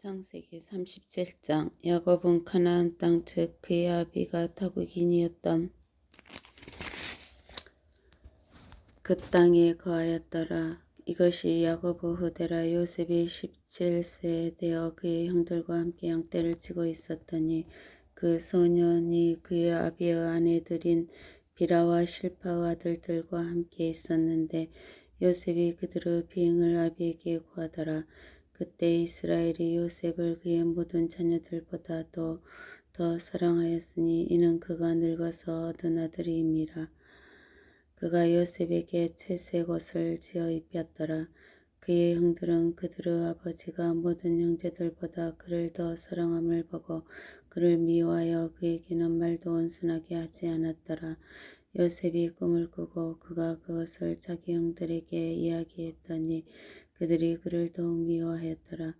창세기 37장 야곱은 가나안 땅 즉 그의 아비가 타국인이었던 그 땅에 거하였더라. 이것이 야곱의 후대라 요셉이 17세에 되어 그의 형들과 함께 양떼를 치고 있었더니 그 소년이 그의 아비의 아내들인 비라와 실파의 아들들과 함께 있었는데 요셉이 그들의 비행을 아비에게 구하더라. 그때 이스라엘이 요셉을 그의 모든 자녀들보다도 더 사랑하였으니 이는 그가 늙어서 얻은 아들임이라. 그가 요셉에게 채색 옷을 지어 입혔더라. 그의 형들은 그들의 아버지가 모든 형제들보다 그를 더 사랑함을 보고 그를 미워하여 그에게는 말도 온순하게 하지 않았더라. 요셉이 꿈을 꾸고 그가 그것을 자기 형들에게 이야기했더니 그들이 그를 더욱 미워하였더라.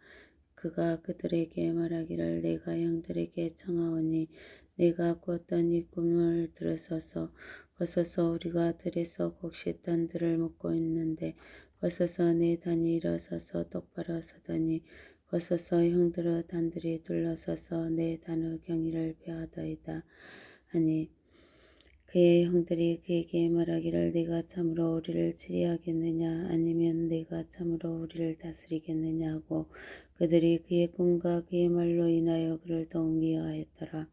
그가 그들에게 말하기를 내가 형들에게 청하오니 내가 꾸었던 이 꿈을 들으소서 벗어서 우리가 들에서 곡식 단들을 먹고 있는데 벗어서 내 단이 일어서서 똑바로 서더니 벗어서 형들의 단들이 둘러서서 내 단의 경의를 펴하더이다 하니 그의 형들이 그에게 말하기를 네가 참으로 우리를 치리하겠느냐 아니면 네가 참으로 우리를 다스리겠느냐 하고 그들이 그의 꿈과 그의 말로 인하여 그를 더욱 미워하였더라.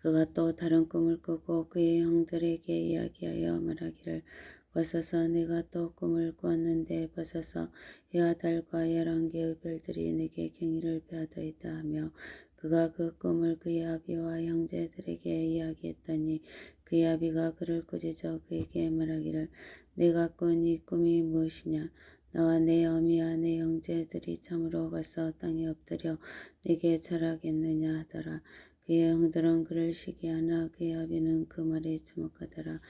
그가 또 다른 꿈을 꾸고 그의 형들에게 이야기하여 말하기를 벗어서 내가 또 꿈을 꾸었는데 벗어서 여아달과 열한 개의 별들이 내게 경의를 베어더이다 하며 그가 그 꿈을 그의 아비와 형제들에게 이야기했더니 그의 아비가 그를 꾸짖어 그에게 말하기를 내가 꾼 이 꿈이 무엇이냐? 나와 내 어미와 내 형제들이 참으로 가서 땅에 엎드려 내게 절하겠느냐 하더라. 그의 형들은 그를 시기하나 그의 아비는 그 말에 주목하더라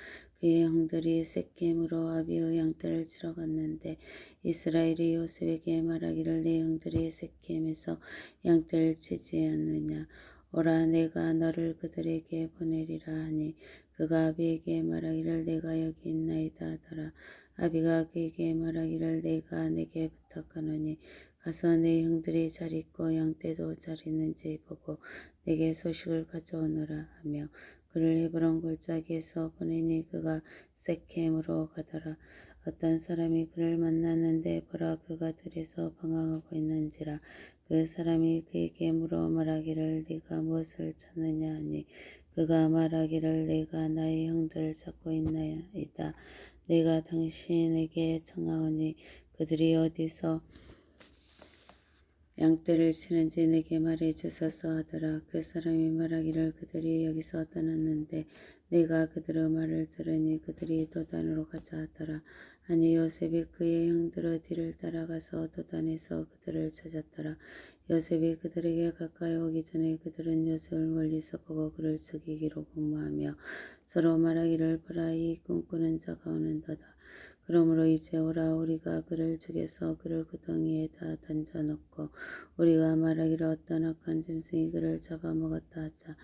그의 형들이 세겜으로 아비의 양떼를 치러 갔는데 이스라엘이 요셉에게 말하기를 내 형들이 세겜에서 양떼를 치지 않느냐. 오라 내가 너를 그들에게 보내리라 하니 그가 아비에게 말하기를 내가 여기 있나이다 하더라. 아비가 그에게 말하기를 내가 내게 부탁하노니 가서 내 형들이 잘 있고 양떼도 잘 있는지 보고 내게 소식을 가져오너라 하며 그를 헤브론 골짜기에서 보내니 그가 세켐으로 가더라. 어떤 사람이 그를 만났는데 보라 그가 들에서 방황하고 있는지라 그 사람이 그에게 물어 말하기를 네가 무엇을 찾느냐 하니 그가 말하기를 내가 나의 형들을 찾고 있나이다. 내가 당신에게 청하오니 그들이 어디서 양떼를 치는지 내게 말해 주소서 하더라. 그 사람이 말하기를 그들이 여기서 떠났는데 내가 그들의 말을 들으니 그들이 도단으로 가자 하더라. 아니 요셉이 그의 형들의 뒤를 따라가서 도단에서 그들을 찾았더라. 요셉이 그들에게 가까이 오기 전에 그들은 요셉을 멀리서 보고 그를 죽이기로 공모하며 서로 말하기를 보라 이 꿈꾸는 자가 오는도다. 그러므로 이제 오라 우리가 그를 죽여서 그를 구덩이에다 던져놓고 우리가 말하기를 어떤 악한 짐승이 그를 잡아먹었다 하자.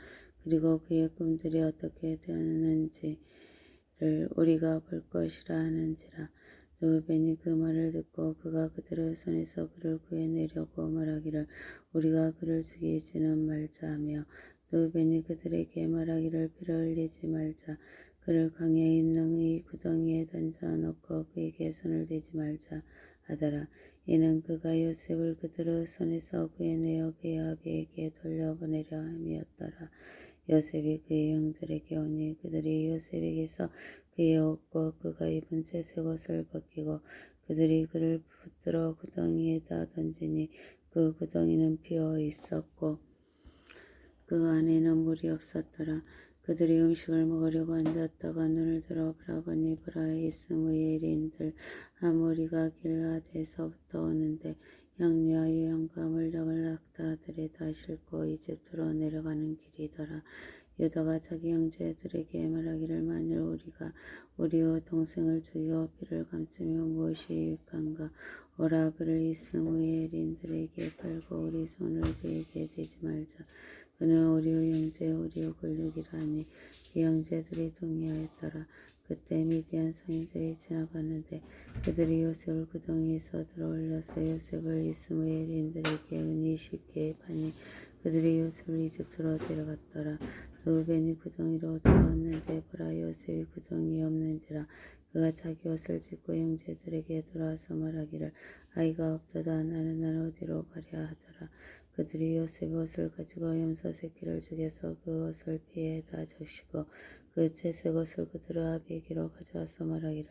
그리고 그의 꿈들이 어떻게 되었는지를 우리가 볼 것이라 하는지라. 루벤이 그 말을 듣고 그가 그들의 손에서 그를 구해내려고 말하기를 우리가 그를 죽이지는 말자 하며 루벤이 그들에게 말하기를 피를 흘리지 말자. 그를 강에 있는 이 구덩이에 던져 놓고 그에게 손을 대지 말자 하더라. 이는 그가 요셉을 그들의 손에서 구해내어 그의 아비에게 돌려보내려 함이었더라. 요셉이 그의 형들에게 오니 그들이 요셉에게서 그의 옷과 그가 입은 채색 옷을 벗기고 그들이 그를 붙들어 구덩이에다 던지니 그 구덩이는 비어 있었고 그 안에는 물이 없었더라. 그들이 음식을 먹으려고 앉았다가 눈을 들어 바라보니 브라의 이스무엘인들 아모리가 길라드에서부터 오는데 양녀와 유양과 물량을 낙타들에 다 싣고 이집트로 내려가는 길이더라. 유다가 자기 형제들에게 말하기를 만일 우리가 우리의 동생을 죽여 피를 감추며 무엇이 유익한가 오라 그를 이스무엘인들에게 팔고 우리 손을 그에게 대지 말자. 그는 우리의 형제 권력이라 하니 그 형제들이 동의하였더라. 그때 미디안 상인들이 지나갔는데 그들이 요셉을 구덩이에서 들어올려서 요셉을 이스마엘인들에게 은이 쉽게 파니 그들이 요셉을 이집트로 데려갔더라. 루벤이 구덩이로 들어왔는데 보라 요셉이 구덩이에 없는지라 그가 자기 옷을 찢고 형제들에게 돌아와서 말하기를 아이가 없도다 나는 난 어디로 가랴 하더라. 그들이 요셉 옷을 가지고 염소 새끼를 죽여서 그 옷을 피에다 적시고 그 채색 옷을 그들 아비에게로 가져와서 말하기를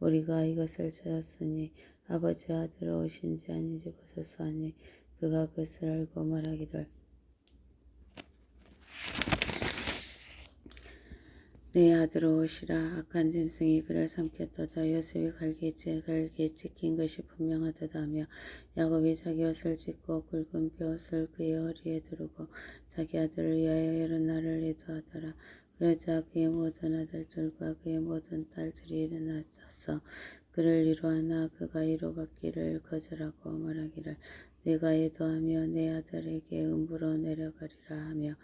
우리가 이것을 찾았으니 아버지 아들 옷인지 아닌지 보소서 하니 그가 그것을 알고 말하기를 내 아들 옷이라. 악한 짐승이 그를 삼켰도다. 요셉이 갈게 갈게 찢긴 것이 분명하다다며 야곱이 자기 옷을 찢고 굵은 벼옷을 그의 허리에 두르고 자기 아들을 위하여 이런 날을 예도하더라. 그러자 그의 모든 아들들과 그의 모든 딸들이 일어나서 그를 위로하나 그가 위로받기를 거절하고 말하기를 내가 예도하며 내 아들에게 음부로 내려가리라 하며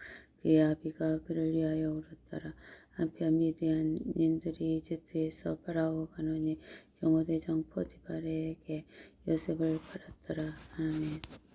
그의 아비가 그를 위하여 울었더라. 한편 미디안인들이 이집트에서 바라오 가노니 경호대장 포티바레에게 요셉을 팔았더라. 아멘.